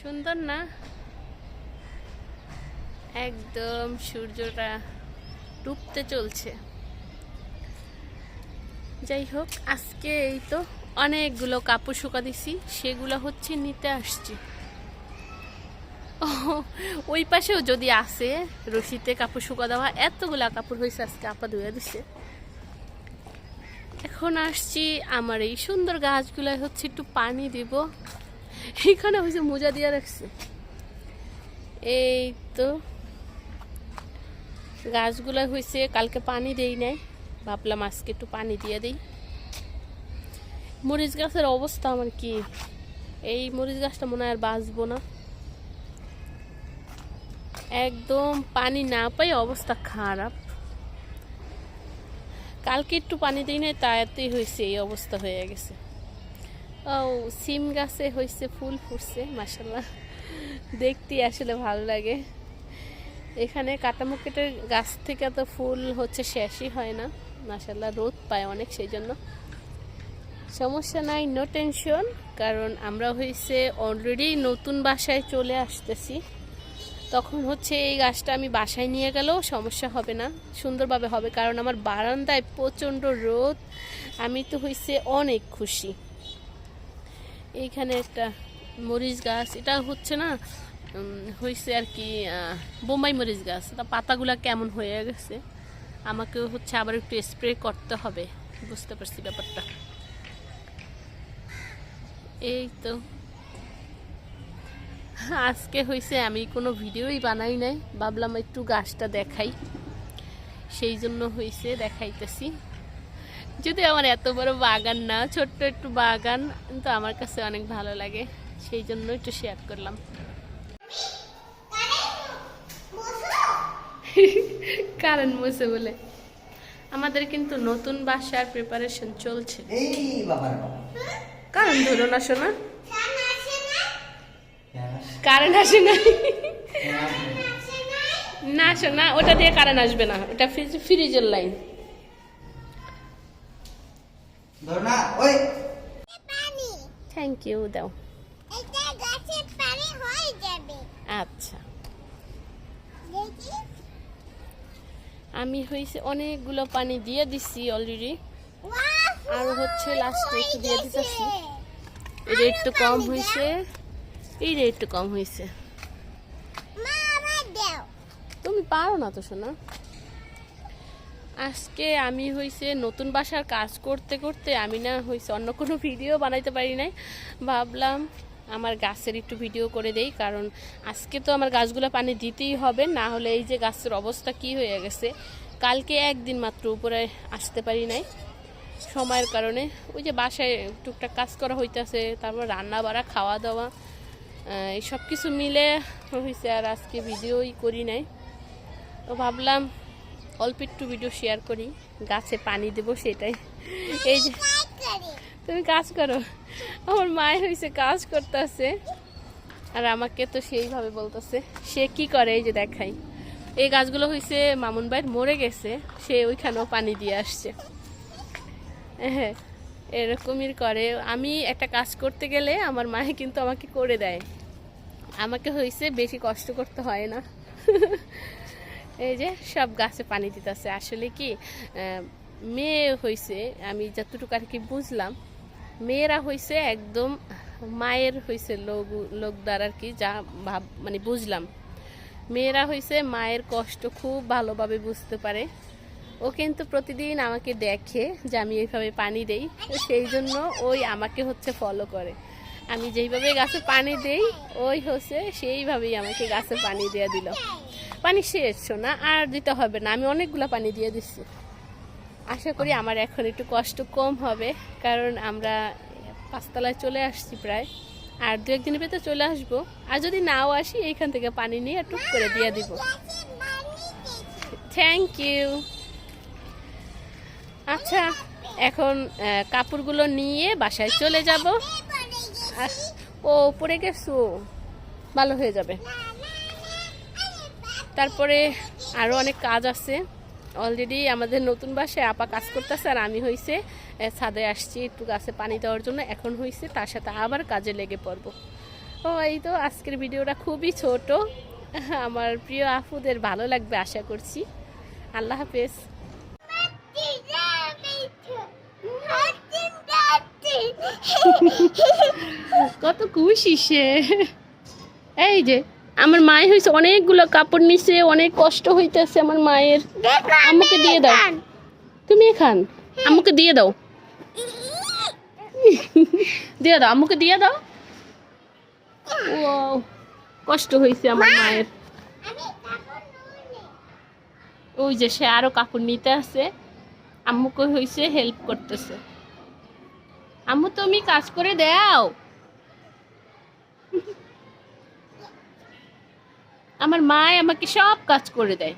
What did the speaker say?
সুন্দর না? একদম সূর্যটা ডুবতে চলছে। যাই হোক, আজকে এই তো অনেকগুলো কাপড় শুকা দিছি, সেগুলো হচ্ছে নিতে আসছি। ওই পাশেও যদি আসে রশিতে কাপড় শুকা দেওয়া, এতগুলা কাপড় হয়েছে আজকে আপা ধুয়ে দিছে। এখন আসছি আমার এই সুন্দর গাছগুলাই হচ্ছে একটু পানি দিব। এখানে হয়েছে মোজা দিয়ে রাখছে। এই তো গাছগুলো হয়েছে, কালকে পানি দেই নাই। ভাবলাম আজকে একটু পানি দিয়ে দিই। মরিচ গাছের অবস্থা আমার কি? এই মরিচ গাছটা মনে হয় আর বাঁচবো না। একদম পানি না পাই অবস্থা খারাপ। কালকে একটু পানি দিই নাই, তাতেই হয়েছে, এই অবস্থা হয়ে গেছে। ও, সিম গাছে হয়েছে ফুল ফুটছে মাসাল্লাহ দেখতে আসলে ভালো লাগে। এখানে কাটামুকেটের গাছ থেকে তো ফুল হচ্ছে শেষই হয় না। মাসাল্লাহ রোদ পায় অনেক সেই জন্য সমস্যা নাই নো টেনশন কারণ আমরা হয়েছে অলরেডি নতুন বাসায় চলে আসতেছি। তখন হচ্ছে এই গাছটা আমি বাসায় নিয়ে গেলেও সমস্যা হবে না, সুন্দরভাবে হবে, কারণ আমার বারান্দায় প্রচণ্ড রোদ। আমি তো হয়েছে অনেক খুশি। এইখানে একটা মরিচ গাছ, এটা হচ্ছে না হয়েছে আর কি বোম্বাই মরিচ গাছ। তা পাতাগুলা কেমন হয়ে গেছে? আমাকে হচ্ছে আবার একটু স্প্রে করতে হবে। বুঝতে পারছি ব্যাপারটা। এই তো। আজকে হয়েছে আমি কোনো ভিডিওই বানাই নাই। ভাবলাম একটু গাছটা দেখাই। সেই জন্য হয়েছে দেখাইতেছি। যদি আমার এত বড় বাগান না, ছোট্ট একটু বাগান, কিন্তু আমার কাছে অনেক ভালো লাগে। সেই জন্য একটু শেয়ার করলাম। কারণ বসে বলে। আমাদের কিন্তু নতুন বাসার প্রিপারেশন চলছে। কারণ ধরো না। শোনা কারেন্ট আসে না না শোনা ওটা দিয়ে কারেন্ট আসবে না। ওটা ফ্রিজ ফ্রিজের লাইন ধর না ওই। পানি থ্যাংক ইউ দাও। এটা গাছে পানি হয়ে যাবে। আচ্ছা। দেখি। আমি হয়েছে অনেকগুলো পানি দিয়ে দিছি অলরেডি আর হচ্ছে লাস্টে একটু দিয়ে দিতেছি। এটা একটু কম হয়েছে এইটা একটু কম হয়েছে মা আবার দাও। তুমি পারো না তো শোনা আজকে আমি হয়েছে নতুন বাসার কাজ করতে করতে আমি না হয়েছে অন্য কোনো ভিডিও বানাইতে পারি নাই। ভাবলাম আমার গাছের একটু ভিডিও করে দেই, কারণ আজকে তো আমার গাছগুলো পানি দিতেই হবে, না হলে এই যে গাছের অবস্থা কি হয়ে গেছে, কালকে একদিন মাত্র উপরে আসতে পারি নাই সময়ের কারণে। ওই যে বাসায় টুকটাক কাজ করা হইতেছে, তারপর রান্না বাড়া খাওয়া দাওয়া এই সব কিছু মিলে হয়েছে আর আজকে ভিডিওই করি নাই। তো ভাবলাম অল্প একটু ভিডিও শেয়ার করি। গাছে পানি দেবো সেটাই। এই যে, তুমি কাজ করো। আমার মায় হয়েছে কাজ করতেছে। আর আমাকে তো সেইভাবে বলতেছে, সে কি করে? এই যে দেখাই। এই গাছগুলো হয়েছে মামুন ভাইয়ের মরে গেছে। সে ওইখানেও পানি দিয়ে আসছে। হ্যাঁ এরকমই করে। আমি একটা কাজ করতে গেলে আমার মায়ে কিন্তু আমাকে করে দেয়। আমাকে হয়েছে বেশি কষ্ট করতে হয় না। এই যে সব গাছে পানি দিতেছে। আসলে কি মেয়ে হয়েছে আমি যতটুকু আর কি বুঝলাম, মেয়েরা হয়েছে একদম মায়ের হয়েছে লোক লোক দ্বারা আর কি, যা ভাব মানে বুঝলাম। মেয়েরা হয়েছে মায়ের কষ্ট খুব ভালোভাবে বুঝতে পারে। ও কিন্তু প্রতিদিন আমাকে দেখে যে আমি এইভাবে পানি দেই, সেই জন্য ওই আমাকে হচ্ছে ফলো করে। আমি যেইভাবে গাছে পানি দেই, ওই হচ্ছে সেইভাবেই আমাকে গাছে পানি দিয়ে দিল। পানি শেষ না, আর দিতে হবে না। আমি অনেকগুলো পানি দিয়ে দিচ্ছি। আশা করি আমার এখন একটু কষ্ট কম হবে, কারণ আমরা পাঁচতলায় চলে আসছি প্রায়। আর দু একদিনের ভেতর চলে আসব। আর যদি নাও আসি, এইখান থেকে পানি নিয়ে টুক করে দিয়ে দিব। থ্যাংক ইউ আচ্ছা এখন কাপড়গুলো নিয়ে বাসায় চলে যাব। ও, পড়ে গেছো? ভালো হয়ে যাবে। তারপরে আরও অনেক কাজ আছে। অলরেডি আমাদের নতুন বাসায় আপা কাজ করতেছে আর আমি হয়েছে ছাদে আসছি একটু গাছে পানি দেওয়ার জন্য। এখন হয়েছে তার সাথে আবার কাজে লেগে পড়ব। ও এই তো আজকের ভিডিওটা খুবই ছোট। আমার প্রিয় আপুদের ভালো লাগবে আশা করছি। আল্লাহ হাফেজ। কত খুশি সে। এই যে আমার মায়ের হয়েছে অনেকগুলো কাপড় নিছে, অনেক কষ্ট হইতেছে আমার মায়ের। আম্মুকে দিয়ে দাও। তুমি খান আমাকে দিয়ে দাও। দিয়ে দাও আম্মুকে দিয়ে দাও। ও কষ্ট হয়েছে আমার মায়ের। ওই যে সে আরও কাপড় নিতে আছে, আম্মুকে হয়েছে হেল্প করতেছে। আম্মু তুমি কাজ করে দাও। আমার মায় আমাকে সব কাজ করে দেয়।